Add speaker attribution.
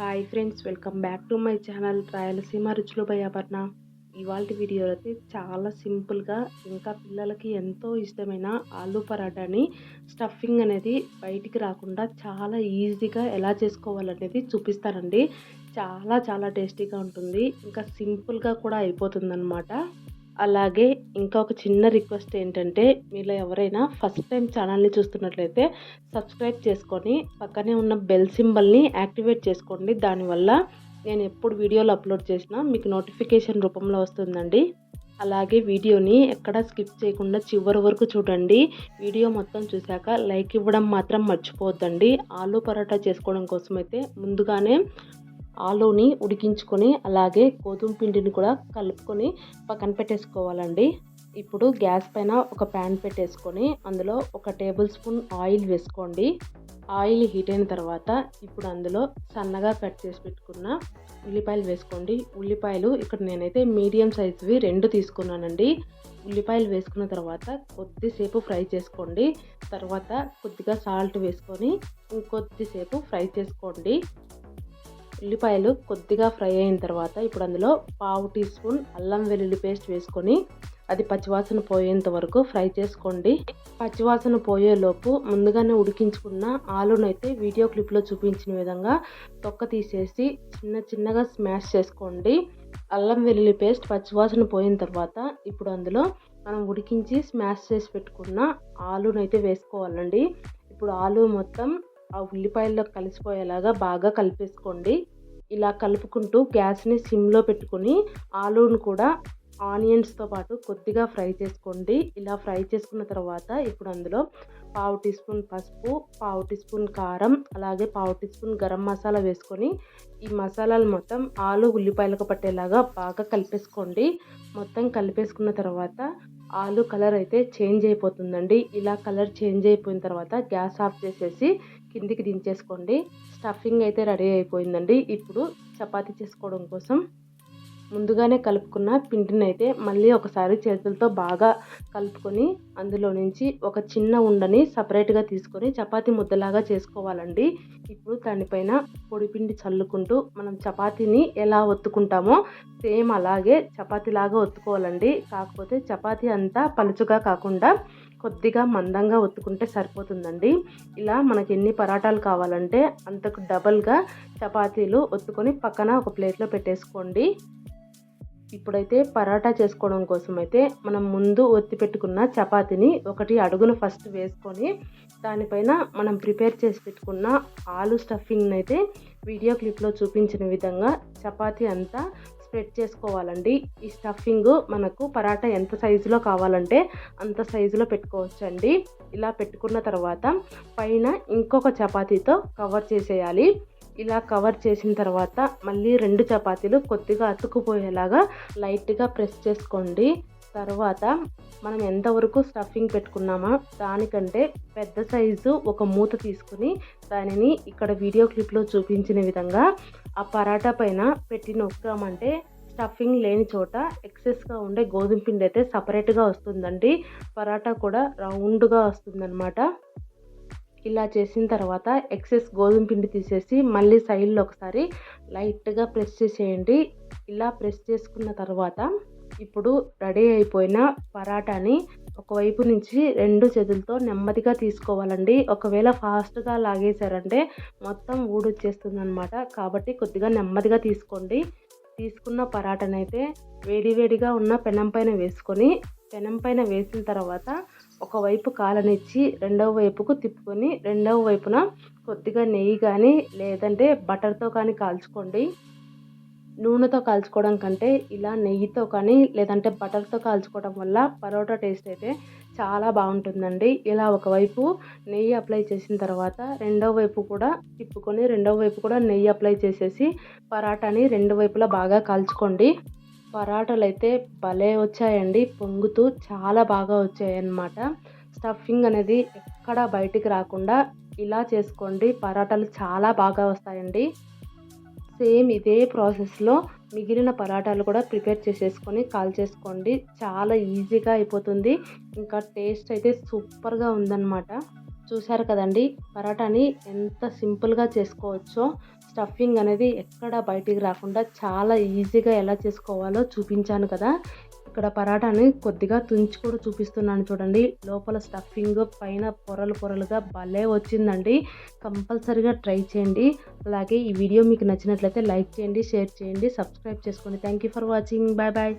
Speaker 1: Hi friends welcome back to my channel Rayalaseema Ruchulu by Aparna ఇవాళ వీడియోలో అయితే చాలా సింపుల్గా ఇంకా పిల్లలకి ఎంతో ఇష్టమైన ఆలూ పరాటాని స్టఫింగ్ అనేది బయటికి రాకుండా చాలా ఈజీగా ఎలా చేసుకోవాలనేది చూపిస్తానండి. చాలా చాలా టేస్టీగా ఉంటుంది. ఇంకా సింపుల్గా కూడా అయిపోతుంది అలాగే ఇంకా ఒక చిన్న రిక్వెస్ట్ ఏంటంటే మీలో ఎవరైనా ఫస్ట్ టైం ఛానల్ని చూస్తున్నట్లయితే సబ్స్క్రైబ్ చేసుకొని పక్కనే ఉన్న బెల్ సింబల్ని యాక్టివేట్ చేసుకోండి. దానివల్ల నేను ఎప్పుడు వీడియోలు అప్లోడ్ చేసినా మీకు నోటిఫికేషన్ రూపంలో వస్తుందండి. అలాగే వీడియోని ఎక్కడ స్కిప్ చేయకుండా చివరి వరకు చూడండి. వీడియో మొత్తం చూశాక లైక్ ఇవ్వడం మాత్రం మర్చిపోవద్దండి. ఆలూ పరోటా చేసుకోవడం కోసం అయితే ముందుగానే ఆలూని ఉడికించుకొని అలాగే గోధుమ పిండిని కూడా కలుపుకొని పక్కన పెట్టేసుకోవాలండి. ఇప్పుడు గ్యాస్ పైన ఒక ప్యాన్ పెట్టేసుకొని అందులో ఒక టేబుల్ స్పూన్ ఆయిల్ వేసుకోండి. ఆయిల్ హీట్ అయిన తర్వాత ఇప్పుడు అందులో సన్నగా కట్ చేసి పెట్టుకున్న ఉల్లిపాయలు వేసుకోండి. ఉల్లిపాయలు ఇక్కడ నేనైతే మీడియం సైజువి రెండు తీసుకున్నానండి. ఉల్లిపాయలు వేసుకున్న తర్వాత కొద్దిసేపు ఫ్రై చేసుకోండి. తర్వాత కొద్దిగా సాల్ట్ వేసుకొని ఇంకొద్దిసేపు ఫ్రై చేసుకోండి. ఉల్లిపాయలు కొద్దిగా ఫ్రై అయిన తర్వాత ఇప్పుడు అందులో పావు టీ స్పూన్ అల్లం వెల్లుల్లి పేస్ట్ వేసుకొని అది పచ్చివాసన పోయేంత వరకు ఫ్రై చేసుకోండి. పచ్చివాసన పోయేలోపు ముందుగానే ఉడికించుకున్న ఆలునైతే వీడియో క్లిప్లో చూపించిన విధంగా తొక్క తీసేసి చిన్న చిన్నగా స్మాష్ చేసుకోండి. అల్లం వెల్లుల్లి పేస్ట్ పచ్చివాసన పోయిన తర్వాత ఇప్పుడు అందులో మనం ఉడికించి స్మాష్ చేసి పెట్టుకున్న ఆలునైతే వేసుకోవాలండి. ఇప్పుడు ఆలు మొత్తం ఆ ఉల్లిపాయల్లో కలిసిపోయేలాగా బాగా కలిపేసుకోండి. ఇలా కలుపుకుంటూ గ్యాస్ని సిమ్లో పెట్టుకొని ఆలూను కూడా ఆనియన్స్తో పాటు కొద్దిగా ఫ్రై చేసుకోండి. ఇలా ఫ్రై చేసుకున్న తర్వాత ఇప్పుడు అందులో పావు టీ స్పూన్ పసుపు పావు టీ స్పూన్ కారం అలాగే పావు టీ స్పూన్ గరం మసాలా వేసుకొని ఈ మసాలాలు మొత్తం ఆలు ఉల్లిపాయలకు పట్టేలాగా బాగా కలిపేసుకోండి. మొత్తం కలిపేసుకున్న తర్వాత ఆలు కలర్ అయితే చేంజ్ అయిపోతుందండి. ఇలా కలర్ చేంజ్ అయిపోయిన తర్వాత గ్యాస్ ఆఫ్ చేసేసి కిందికి దించేసుకోండి. స్టఫింగ్ అయితే రెడీ అయిపోయిందండి. ఇప్పుడు చపాతీ చేసుకోవడం కోసం ముందుగానే కలుపుకున్న పిండిని అయితే మళ్ళీ ఒకసారి చేతులతో బాగా కలుపుకొని అందులో నుంచి ఒక చిన్న ఉండని సపరేట్గా తీసుకొని చపాతీ ముద్దలాగా చేసుకోవాలండి. ఇప్పుడు దానిపైన పొడిపిండి చల్లుకుంటూ మనం చపాతీని ఎలా ఒత్తుకుంటామో సేమ్ అలాగే చపాతీలాగా ఒత్తుకోవాలండి. కాకపోతే చపాతీ అంతా పలుచుగా కాకుండా కొద్దిగా మందంగా ఒత్తుకుంటే సరిపోతుందండి. ఇలా మనకి ఎన్ని పరాటాలు కావాలంటే అంతకు డబల్గా చపాతీలు ఒత్తుకొని పక్కన ఒక ప్లేట్లో పెట్టేసుకోండి. ఇప్పుడైతే పరాటా చేసుకోవడం కోసం అయితే మనం ముందు ఒత్తి పెట్టుకున్న చపాతీని ఒకటి అడుగును ఫస్ట్ వేసుకొని దానిపైన మనం ప్రిపేర్ చేసి పెట్టుకున్న ఆలు స్టఫింగ్ని అయితే వీడియో క్లిప్లో చూపించిన విధంగా చపాతీ అంతా స్ప్రెడ్ చేసుకోవాలండి. ఈ స్టఫింగ్ మనకు పరాటా ఎంత సైజులో కావాలంటే అంత సైజులో పెట్టుకోవచ్చండి. ఇలా పెట్టుకున్న తర్వాత పైన ఇంకొక చపాతీతో కవర్ చేసేయాలి. ఇలా కవర్ చేసిన తర్వాత మళ్ళీ రెండు చపాతీలు కొద్దిగా అతుకుపోయేలాగా లైట్గా ప్రెస్ చేసుకోండి. తర్వాత మనం ఎంతవరకు స్టఫింగ్ పెట్టుకున్నామో దానికంటే పెద్ద సైజు ఒక మూత తీసుకుని దానిని ఇక్కడ వీడియో క్లిప్లో చూపించిన విధంగా ఆ పరాటా పైన పెట్టి నొక్కామంటే స్టఫింగ్ లేని చోట ఎక్సెస్గా ఉండే గోధుమ పిండి అయితే సపరేట్గా వస్తుందండి. పరాటా కూడా రౌండ్గా వస్తుందన్నమాట. ఇలా చేసిన తర్వాత ఎక్సెస్ గోధుమ పిండి తీసేసి మళ్ళీ సైడ్లో ఒకసారి లైట్గా ప్రెస్ చేసేయండి. ఇలా ప్రెస్ చేసుకున్న తర్వాత ఇప్పుడు రెడీ అయిపోయిన పరాటాని ఒకవైపు నుంచి రెండు చేతులతో నెమ్మదిగా తీసుకోవాలండి. ఒకవేళ ఫాస్ట్గా లాగేశారంటే మొత్తం ఊడొచ్చేస్తుంది అనమాట కాబట్టి కొద్దిగా నెమ్మదిగా తీసుకోండి. తీసుకున్న పరాటనైతే వేడివేడిగా ఉన్న పెనం పైన వేసుకొని పెనం పైన వేసిన తర్వాత ఒకవైపు కాలనిచ్చి రెండవ వైపుకు తిప్పుకొని రెండవ వైపున కొద్దిగా నెయ్యి కానీ లేదంటే బటర్తో కానీ కాల్చుకోండి. నూనెతో కాల్చుకోవడం కంటే ఇలా నెయ్యితో కానీ లేదంటే బటర్తో కాల్చుకోవడం వల్ల పరోటా టేస్ట్ అయితే చాలా బాగుంటుందండి. ఇలా ఒకవైపు నెయ్యి అప్లై చేసిన తర్వాత రెండవ వైపు కూడా తిప్పుకొని రెండవ వైపు కూడా నెయ్యి అప్లై చేసేసి పరాటాని రెండు వైపులా బాగా కాల్చుకోండి. పరాటాలు అయితే భలే వచ్చాయండి. పొంగుతూ చాలా బాగా వచ్చాయన్నమాట. స్టఫింగ్ అనేది ఎక్కడా బయటికి రాకుండా ఇలా చేసుకోండి. పరాటాలు చాలా బాగా వస్తాయండి. సేమ్ ఇదే ప్రాసెస్లో మిగిలిన పరాటాలు కూడా ప్రిపేర్ చేసేసుకొని కాల్ చేసుకోండి. చాలా ఈజీగా అయిపోతుంది. ఇంకా టేస్ట్ అయితే సూపర్గా ఉందన్నమాట. చూశారు కదండి పరాటాని ఎంత సింపుల్గా చేసుకోవచ్చో. స్టఫింగ్ అనేది ఎక్కడ బయటికి రాకుండా చాలా ఈజీగా ఎలా చేసుకోవాలో చూపించాను కదా. ఇక్కడ పరాటాని కొద్దిగా తుంచి కూడా చూపిస్తున్నాను చూడండి. లోపల స్టఫింగ్ పైన పొరలు పొరలుగా భలే వచ్చిందండి. కంపల్సరీగా ట్రై చేయండి. అలాగే ఈ వీడియో మీకు నచ్చినట్లయితే లైక్ చేయండి షేర్ చేయండి సబ్స్క్రైబ్ చేసుకోండి. Thank you for watching bye bye